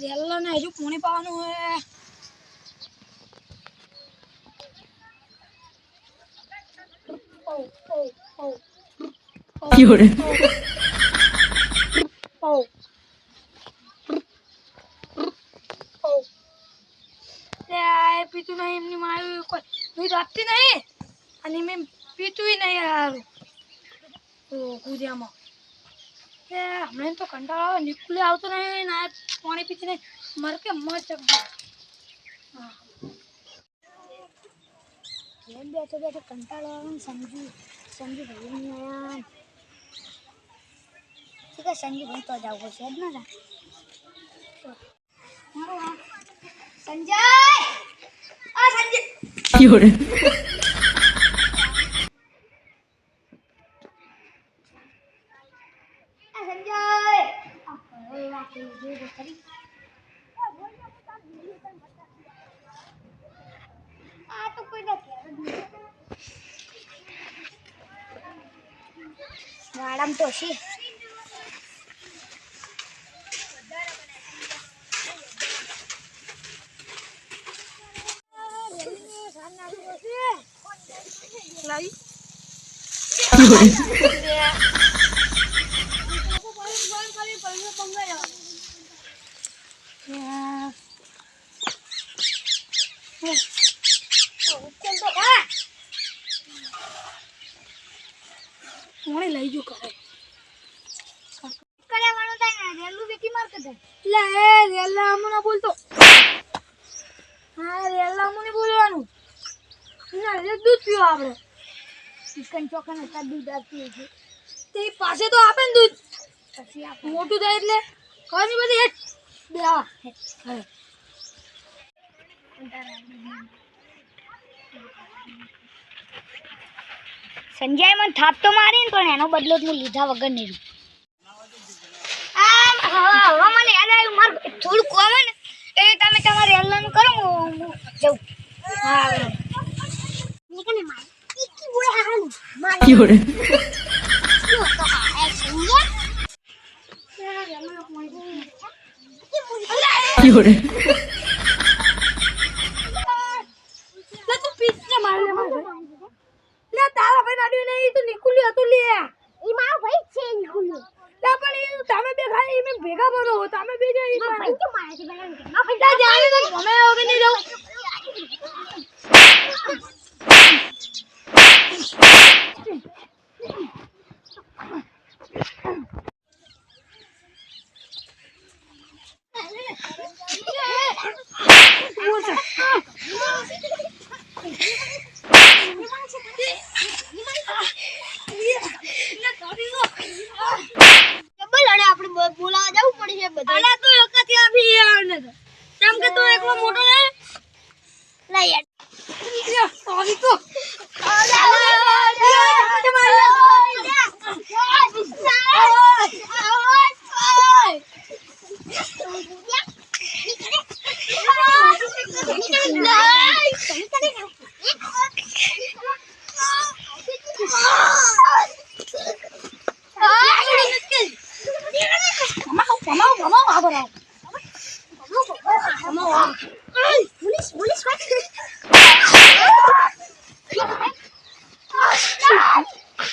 રેલ્લા ને હજુ પૂણી પાવાનું હોય આ પીતું નહીં એમની મારું કોઈ દૂધ આપતી નહીં અને મેં પીતું નહીં યાર ઓ ગુજિયામાં હમણાં તો કંટાળો આવે, નીકળે આવતો નહીં, ના પાણી પીતી નહીં મર કે મર ચક હા. ઘેર બેઠો બેઠો કંટાળો ને સમજુ સમજુ ભાઈ આયા ઠીક છે સંજુ ભાઈ તો જાવ પડશે જ ને સંજય! આ 有人，આ સંજય આ હવે વાત જોઈ તો ખરી આ તો કોઈ ના ઘેર જ નહીં. વાડામાં તો છે લાવી લઈ જો કરે કર્યાવાનું થાય ને રેલું બોલતો હા રેલા અમને બોલવાનું દૂધ પીવો આપણે ચિકન ચોકન હતા દૂધ આપીએ છે તે પાસે તો આપે ને દૂધ પછી મોટું થાય એટલે ખબર નહીં બધી સંજય મને થાપ તો મારી ને પણ એનો બદલો જ હું લીધા વગર નહીં હવે મને યાદ આવ્યું મારું થોડું ને એ તમે તમારે હલ્લાનું કરો હું હું જઉં હા નીકળે માર ઈકી બોય હાનું માર 有人，તો હા એ સંજય ને માર લે માર લે. તારા ભાઈ નાડ્યું નહીં તો નીકળ્યું હતું લે. ઈ ભાઈ છે નીકળ્યો લે પણ એ તમે બે ખાલી એમ ભેગા બનો તમે બે કે નહીં ડબલ અને આપણે બોલાવા જવું પડશે બધા અલા તો એક જ આવને તો કેમ કે તું એકલો મોટો ને ના યાર લે તો ભમાવ 宝猫啊！哎，我来，我来抓！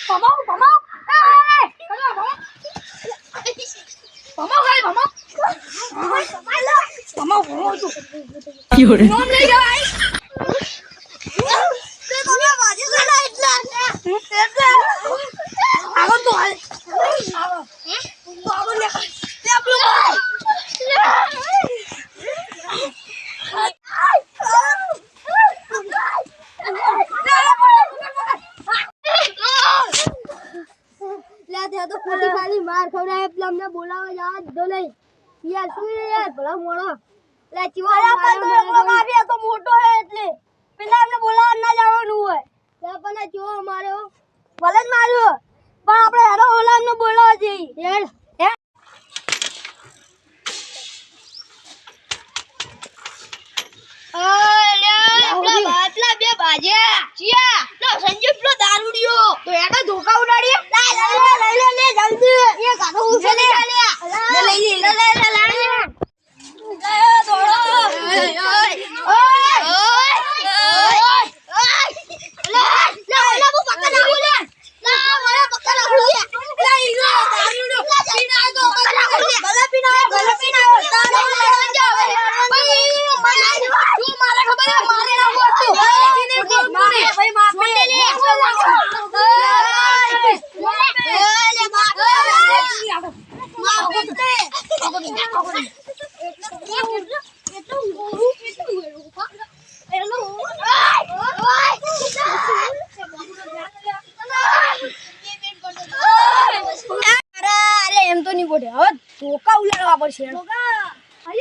宝宝，宝宝，宝宝，宝宝，宝，宝！宝，宝，有人！我那来！啊！在，别在！个短？માર ખવડાય એટલે અમને બોલાવા જવા જ દો નહીં. યાર શું યાર? ભલા મોડો. લે ચીવો પર તો મોટો હે એટલે. પેલા અમને બોલાવા ના જવાનું હોય. તો પણ ચીવો માર્યો ભલે જ માર્યો પણ આપણે હેરો ઓલા અમને બોલાવા જઈ યાર બે. બાજ્યા ચિયા લો સંજીવ લો દારૂડિયો. તો એને ધોકા ઉડાડીએ. લઈ લે લઈ લે લે જલ્દી એ કાઢો ઉછે લે લે લઈ લે લે લે લે અરે એમ તો નહીં બોલે હવે ધોકા ઉલાડવા પડશે આ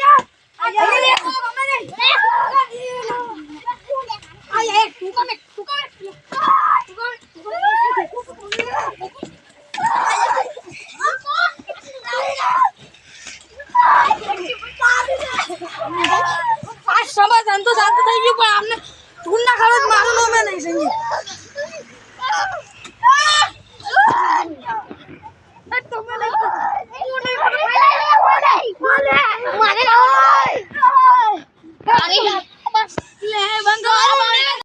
સમય શાંતો થઈ ગયું પણ આમને ધૂળ ના નામે નહીં સંગીત